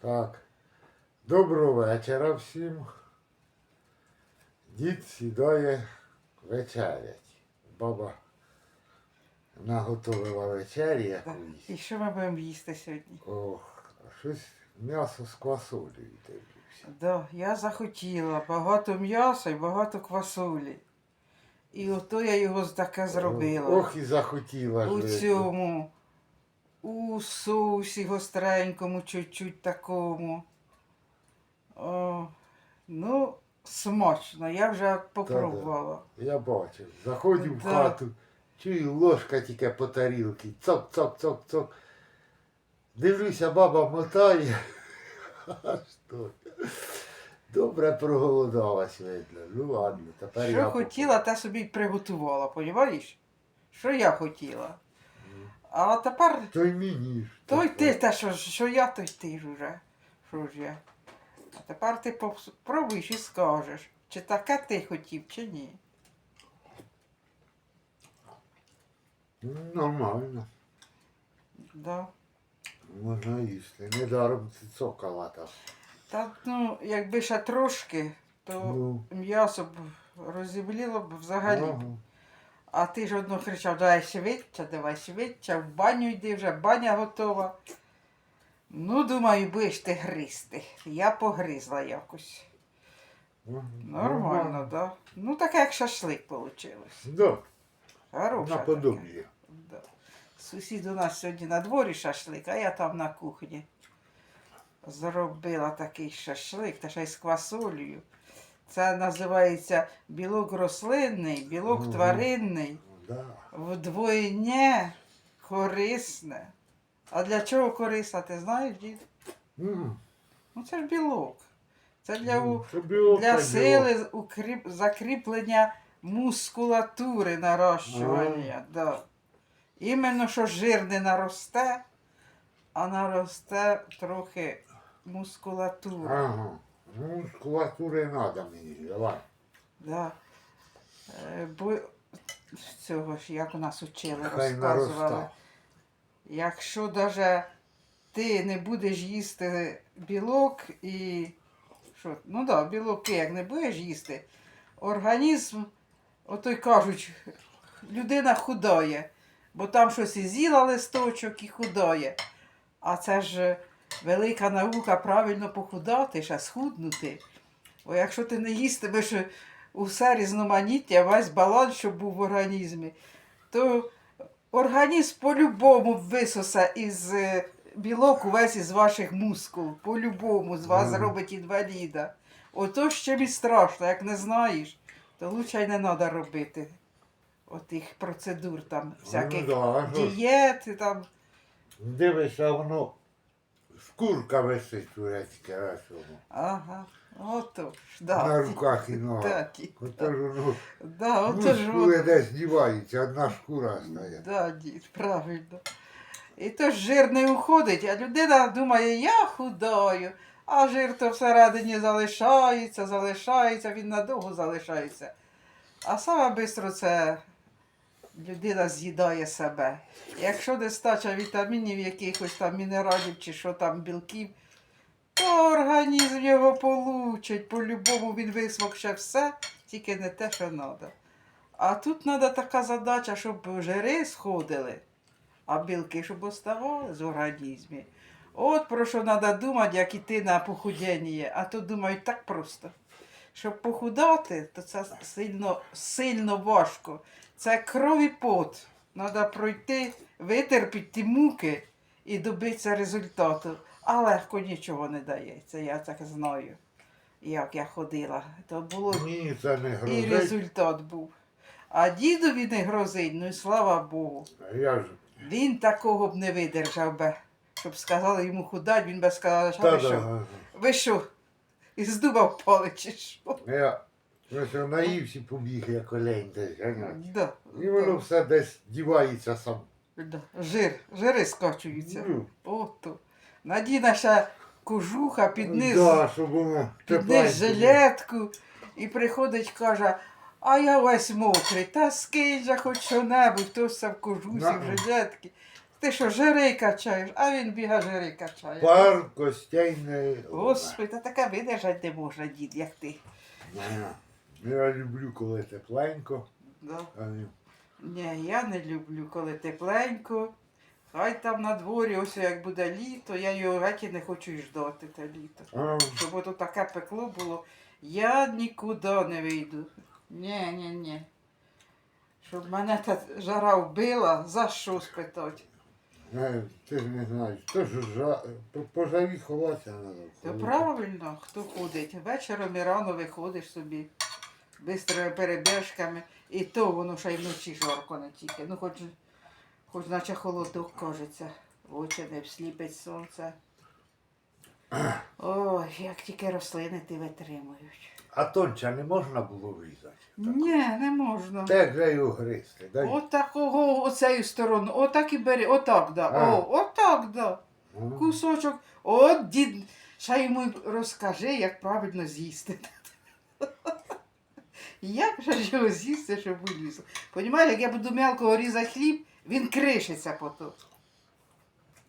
Так. Доброго вечора всім. Дід сідає вечерять. Баба наготовила вечері якоїсь. І що ми будемо їсти сьогодні? Ох, щось м'ясо з квасолею дивлюся. Да, я захотіла багато м'яса і багато квасолі. І ото я його таке зробила. Ох і захотіла ж. у ви. цьому, у соусі гостренькому, чуть-чуть такому. О, ну, смачно, я вже попробувала. Я бачив. Заходжу в Да. хату, чую ложка тільки по тарілці. Цок, цок, цок, цок. Дивлюся, баба мотає. Добре проголодалась, видно. Ну ладно, тепер Що я хотіла, те собі й приготувала, понімаєш? Що я хотіла. А тепер попробую. То й мені ж. той ти, те, що, що я, то ти ж уже. Що ж я? А тепер ти попробуєш і скажеш, чи таке ти хотів, чи ні. Нормально. Да. Можна їсти. Недаром це цокала там. Та ну, якби ще трошки, то Ну. м'ясо б розібріло б взагалі. Ага. А ти ж одно кричав, давай швидше, давай швидше, в баню йди вже, баня готова. Ну, думаю, будеш ти гризти. Я погризла якось. Нормально, так? Да? Ну, таке як шашлик вийшло. Да, наподобие. Да. Сусід у нас сьогодні на дворі шашлик, а я там на кухні. Зробила такий шашлик, та ще й з квасолею. Це називається білок рослинний, білок Мгм. тваринний, Да. вдвоєнє корисне. А для чого корисне, ти знаєш, дід? М. Ну це ж білок. Це для, у- Це білок, для це сили укріп, закріплення мускулатури нарощування. Да. Іменно що жир не наросте, а наросте трохи мускулатура. Ага. Ну, мускулатури треба мені, давай. Да. Е, Бо цього ж, як у нас учили, Хай розказували. нароста. Якщо даже ти не будеш їсти білок і. Що? Ну так, да, білок як не будеш їсти, організм, ото й кажуть, людина худає, бо там щось і з'їла листочок і худає. А це ж велика наука правильно похудати, ще схуднути. Бо якщо ти не їстимеш усе різноманіття, весь баланс, щоб був в організмі, то організм по-любому висосе із е, білок увесь із ваших мускул. По-любому з вас зробить інваліда. Ото ще і страшно, як не знаєш, то лучше й не треба робити. Отих процедур там, всяких Ну, да, що дієт, там. Дивишся, воно шкурка висить турецька на цьому. Ага. Ото ж, да. На руках і ногах. Да, ті- Ото ж воно да, ж мускули от. десь діваються, одна шкура стає. Да, дід, правильно. І то ж жир не уходить, а людина думає, я худою, а жир то всередині залишається, залишається, він надовго залишається. А саме швидко це людина з'їдає себе. Якщо нестача вітамінів, якихось там мінералів чи що там білків, то організм його получить. По-любому він висмокче все, тільки не те, що треба. А тут треба така задача, щоб жири сходили, а білки, щоб оставали з організмі. От про що треба думати, як іти на похудіння. А то думають так просто. Щоб похудати, то це сильно, сильно важко. Це кров і пот. Треба пройти, витерпіти ті муки і добитися результату. А легко нічого не дається, я так знаю. Як я ходила. То було Ні, це не і результат був. А дідові не грозить, ну і слава Богу. Я ж Він такого б не видержав би. Щоб сказали йому худать, він би сказав, що ви що? Ви що? Із дуба впали чи що? Я ну, що наївся побіг, як олень десь ганять. Да, І воно да, все десь дівається сам. да. Жир, жири скачуються. Ну, Ото. Надіна ще кожуха під низ, да, щоб воно під низ жилетку і приходить, каже, а я весь мокрий, та скинь же хоч що-небудь, то все в кожусі, На. в жилетки. Ти що, жири качаєш, а він біга жири качає. Пар костей не. Господи, та таке видержати не можна, дід, як ти. Не. Я люблю, коли тепленько, Да. а не Ні, я не люблю, коли тепленько. Хай там на дворі, ось як буде літо, я його геть не хочу й ждати те літо. А, Щоб ото таке пекло було, я нікуди не вийду. Ні, ні, ні. Щоб мене та жара вбила, за що спитати? е, ти ж не знаєш, то ж жа... по, по жарі ховатися треба. правильно, хто ходить. Вечором і рано виходиш собі бистрими перебіжками, і то воно ще й вночі жарко не тільки. Ну, хоч, хоч наче холодок кажеться, очі не всліпить сонце. Ой, як тільки рослини ти витримують. А тонча не можна було врізати. Ні, не можна. Так же його гризти. Дай. От такого оцею сторону, отак і бери, отак, да. А. О, отак, да. Кусочок. От дід, ще йому розкажи, як правильно з'їсти. Як же ж його з'їсти, щоб вилізло? Понімаєш, як я буду мелко різати хліб, він кришиться потім.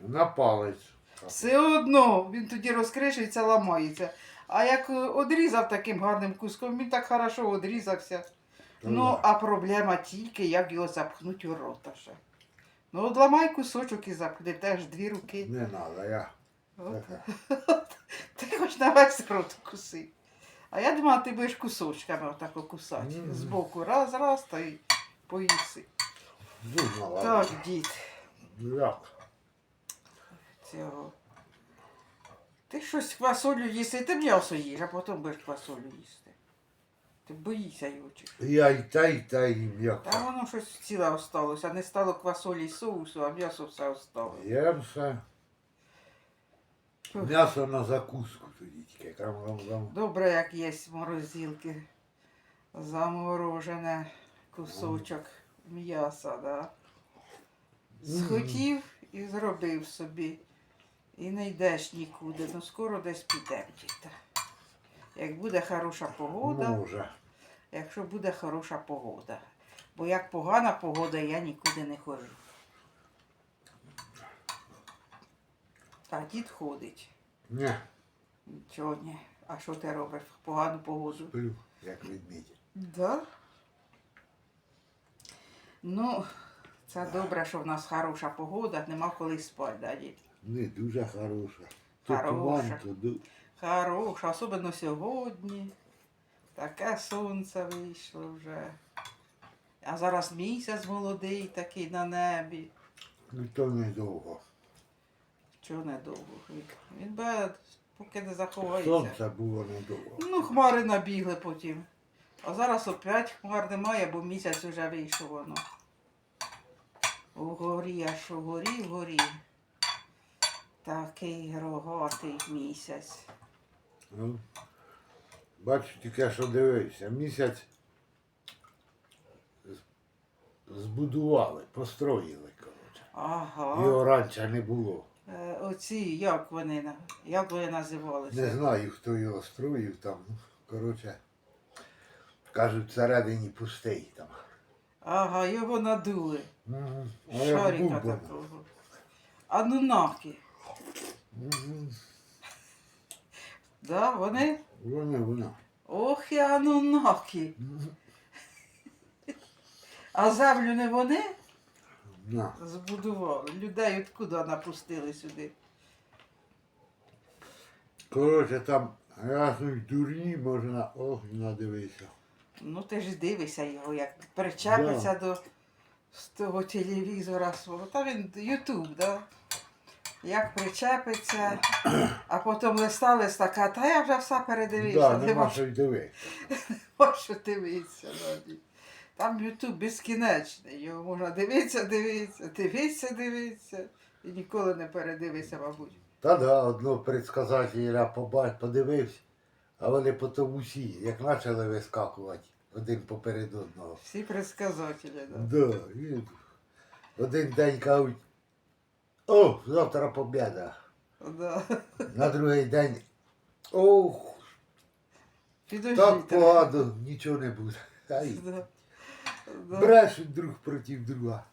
На палець. Все одно він тоді розкришиться, ламається. А як е, одрізав таким гарним куском, він так хорошо одрізався. Ну, а проблема тільки, як його запхнуть у рота ще. Ну, от ламай кусочок і запхни, теж дві руки. Не треба, я. От. Ти хоч на весь рот куси. А я думала, ти будеш кусочками отако кусати. Мгм. Збоку раз, раз, та й поїси. Думала. Так, дід, Як? цього. Ти щось квасолю їси, ти м'ясо їш, а потім будеш квасолю їсти. Ти боїшся його чи? що? Я і та, і та їм як. Та воно щось ціле осталося. Не стало квасолі й соусу, а м'ясо все осталось. Я все. М'ясо на закуску тоді тільки. Там. Добре, як є з морозилки. Заморожене кусочок м'яса, да. Схотів і зробив собі. І не йдеш нікуди. Ну скоро десь підемо, діта. Як буде хороша погода, Може. якщо буде хороша погода. Бо як погана погода, я нікуди не ходжу. А дід ходить. Ні, Нічого ні. А що ти робиш погану погоду? сплю, як ведмідь. Да? Ну, це добре, що в нас хороша погода, нема коли спати, да, дід? Не дуже хороша. То Хороша. туман, то ду- Хороша, особливо сьогодні. Таке сонце вийшло вже. А зараз місяць молодий такий на небі. ну, то недовго. Чого недовго? Він- би поки не заховається. Сонце було недовго. Ну, хмари набігли потім. А зараз опять хмар немає, бо місяць вже вийшов воно. Угорі, аж угорі, вгорі. Такий рогатий місяць. Ну, бачу, тільки що дивився. Місяць збудували, построїли, коротше. Ага. Його раніше не було. Е, оці, як вони, на- як вони називалися? Не знаю, хто його строїв там. Ну, коротше, кажуть, всередині пустий там. Ага, його надули. Мгм. А як Шарика бульба. такого. Анунаки. Мгм. Да, вони? Вона, вона. Ох, і анунаки. Мгм. А землю не вони? На. Збудували. Людей откуда напустили сюди? Коротше, там разом дурні можна, ох, надивися. Ну ти ж дивишся його, як причепиться до з того телевізора свого. Та він Ютуб, да? Як причепиться, а потім листа листа, каже, та я вже все передивився, Да, не нема що й дивитися. що дивитися. Навіть. Там Ютуб безкінечний, його можна дивитися, дивитися, дивитися, дивитися. І ніколи не передивися, мабуть. Та да, одного предсказателя побач, подивився, а вони потім усі, як почали вискакувати один поперед одного. Всі предсказателі, да. Да, і один день кажуть, о, завтра побіда. Да. На другий день, ох, Підожди. так погано, нічого не буде. Ай, Да. Брешуть друг проти друга.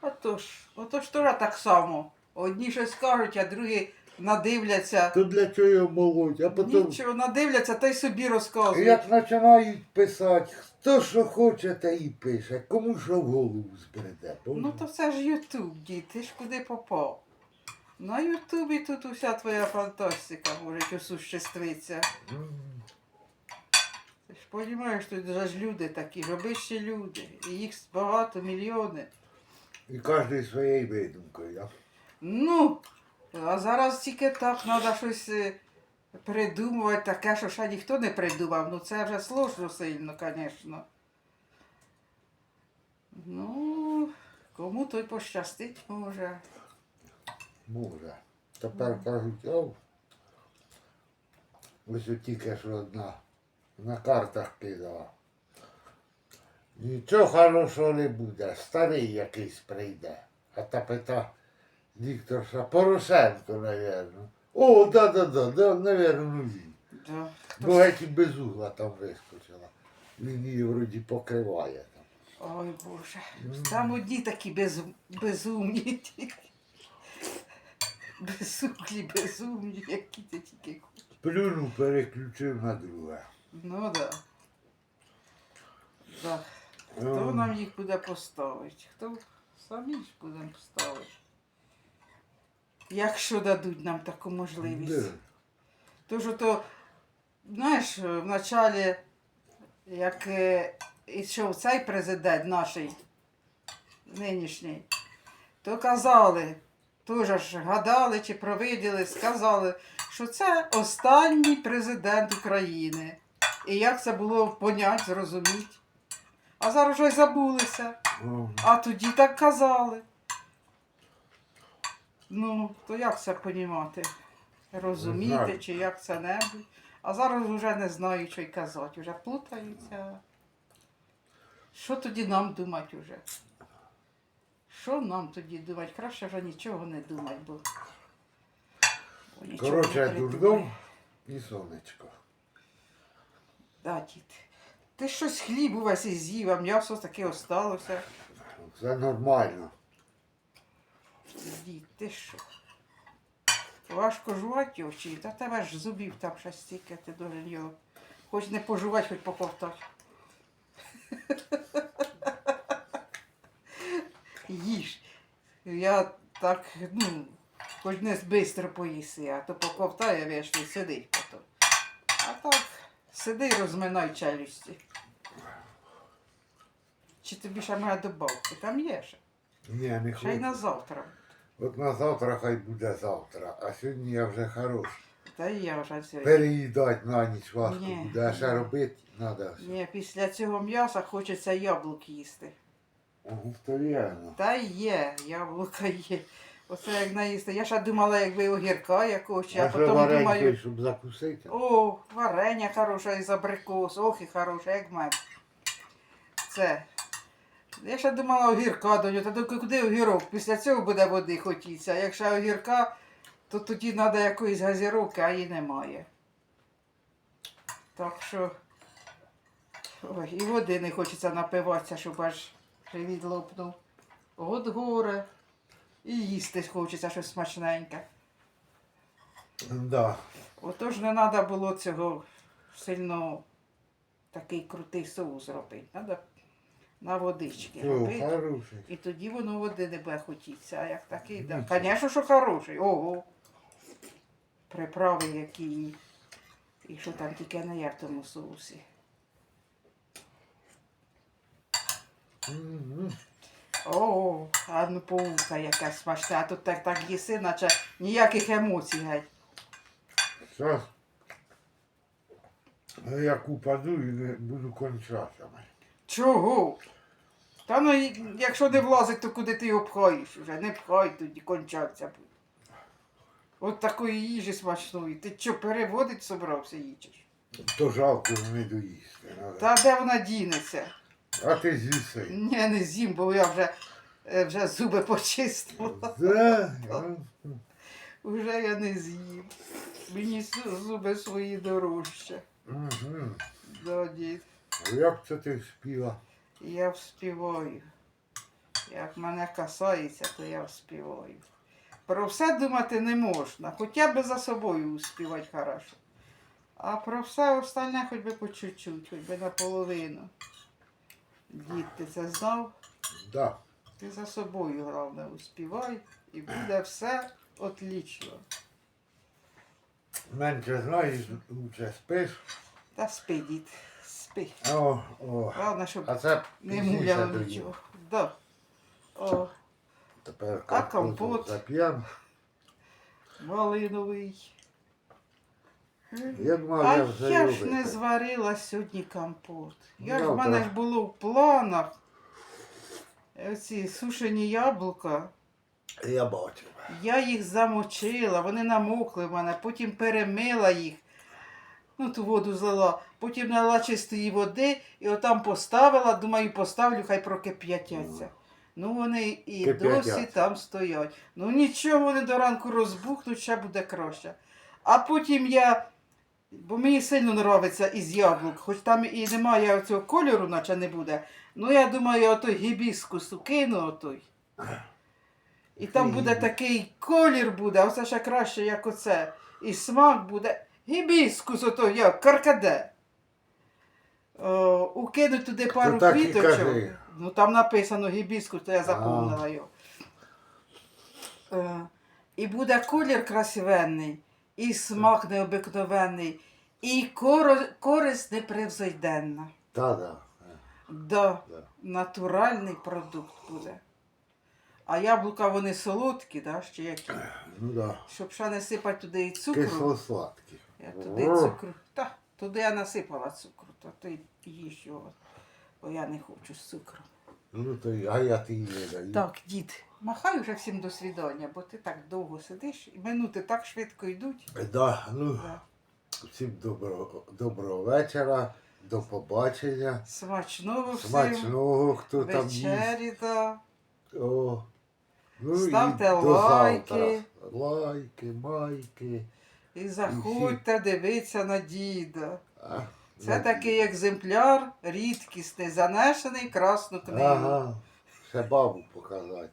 Отож, отож теж так само. Одні щось кажуть, а другі надивляться. То для чого його молоть? А потім, Нічого, надивляться та й собі розказують. як починають писати, хто що хоче, та і пише, кому що в голову збереде. Ну то це ж Ютуб, дід, ти ж куди попав? На Ютубі тут уся твоя фантастика може осуществитися. М. Ти ж розумієш, тут же ж люди такі, робищі люди. І їх багато, мільйони. І кожен своєю видумкою. а? Ну, а зараз тільки так треба щось е, придумувати, таке, що ще ніхто не придумав. Ну це вже сложно сильно, звісно. Ну, кому той пощастить може. Може. Тепер кажуть, о, ось тільки що одна на картах кидала. Нічого хорошого не буде, старий якийсь прийде. А та пита дікторша Порошенко, напевно. О, да-да-да, да, напевно, він. Да. Бо геть і без угла там вискочила. Він її вроді покриває там. Ой Боже. Там одні такі без, безумні. Безуглі, безумні, які ти тільки. Плюнув, переключив на друге. Ну да. Да. Хто Ем. нам їх буде поставити? Хто самі ж будемо поставити? Якщо дадуть нам таку можливість. Тож ото, знаєш, в началі, як е, йшов цей президент наш нинішній, то казали, теж ж гадали чи провиділи, сказали, що це останній президент України. І як це було понять, зрозуміти. А зараз вже й забулися. А тоді так казали. Ну, то як це понімати? Розуміти, чи як це небудь. А зараз вже не знаю, що й казати, вже плутаються. Що тоді нам думати вже? Що нам тоді думати? Краще вже нічого не думати, бо. Коротше, дурдом і сонечко. Да, дід. Ти щось хліб увесь і з'їв, а м'ясо таке осталося. Це нормально. Дід, ти що? Важко жувати очі, та тебе ж зубів там ще стільки, ти дуже його. Хоч не пожувати, хоч поковтати. Їж. Я так, ну, хоч не швидко поїси, а то поковтає вічно і сидить потім. А так, сиди і розминай челюсті. Чи тобі ще має добавки? Там є ще. Ні, не Ще й хочу. на завтра. От на завтра хай буде завтра, а сьогодні я вже хорош. Та я вже сьогодні. Переїдати на ніч важко Ні. буде, а ще робити треба. Ні, після цього м'яса хочеться яблук їсти. То вірно. Та є, яблука є. Оце як наїсти. Я ще думала, якби огірка якогось, а А потім варенько, думаю, щоб закусити? о, варення хороше із абрикос, ох і хороше, як мед. Це. Я ще думала огірка до нього, та доки куди огірок? Після цього буде води хотіться. А якщо огірка, то тоді треба якоїсь газіровки, а її немає. Так що. Ой, і води не хочеться напиватися, щоб аж живіт лопнув. От горе. І їсти хочеться щось смачненьке. Да. Отож не треба було цього сильно такий крутий соус робити. Треба на водички О, робити. хороший. І тоді воно води не буде хотітися. А як такий, так. Звісно, що хороший. Ого. Приправи які. І що там тільки не є в тому соусі. Мгм. О, а ну паука яка смачна. А тут так, так їси, наче ніяких емоцій геть. Зараз як упаду і не буду кончати. Чого? Та ну, якщо не влазить, то куди ти його пхаєш уже? Не пхай тоді кончаться буде. От такої їжі смачної. Ти що, переводить собрався їчиш? То жалко не доїсти. надо. Та де вона дінеться? А ти з'їси. Ні, не з'їм, бо я вже, е, вже зуби почистила. Да. Вже я не з'їм. Мені с- зуби свої дорожче. Мгм. Да, дід. Як це ти спіла? Я вспіваю. Як мене касається, то я співаю. Про все думати не можна, хоча б за собою успівати хорошо. А про все остальне хоч би по чуть-чуть, хоч би наполовину. Дід, ти це знав? Да. Ти за собою головне успівай і буде все отлічно. Менше знаєш, лучше спиш. Та спи, дід, спи. О, о. Головне, щоб А це не пізніше муляло тоді. нічого. Да. О, Тепер А компот? зап'ємо. малиновий. Як мав А я вже я ж не зварила сьогодні компот. Я ж в мене ж було в планах. Оці сушені яблука. Я бачив. Я їх замочила, вони намокли в мене, потім перемила їх. Ну, ту воду злила, потім налила чистої води і отам поставила, думаю, поставлю, хай прокип'ятяться. Ну, вони і Кип'ятяться. досі там стоять. Ну нічого, вони до ранку розбухнуть, ще буде краще. А потім я, бо мені сильно подобається із яблук, хоч там і немає цього кольору, наче не буде. Ну я думаю, я отой гібіскус кину отой. І там буде такий колір буде, оце ще краще, як оце. І смак буде. Гібіскус, ото як, каркаде. О, укинуть туди пару так і квіточок. кажи. Ну там написано гібіскус, то я запомнила його. Е, і буде колір красивенний, і смак необикновенний, і користь непревзойденна. Та-да. Да, Да. натуральний продукт буде. А яблука вони солодкі, да, ще які. Ну да. Щоб ще не сипати туди і цукру. Кисло-сладкі. Я туди О. цукру. Та, туди я насипала цукру, то ти їж його. Бо я не хочу з цукром. Ну то й- а я ти не даю. Так, дід, махай вже всім до свідання, бо ти так довго сидиш, і минути так швидко йдуть. Да, ну, Да. всім доброго, доброго вечора, до побачення. Смачного всім. Смачного, хто там їсть. Вечері, да. О. Ну, Ставте і до лайки. завтра. Лайки, майки. І заходьте дивитися на діда. А, Це такий екземпляр рідкісний, занесений красну книгу. Ага. Ще бабу показати.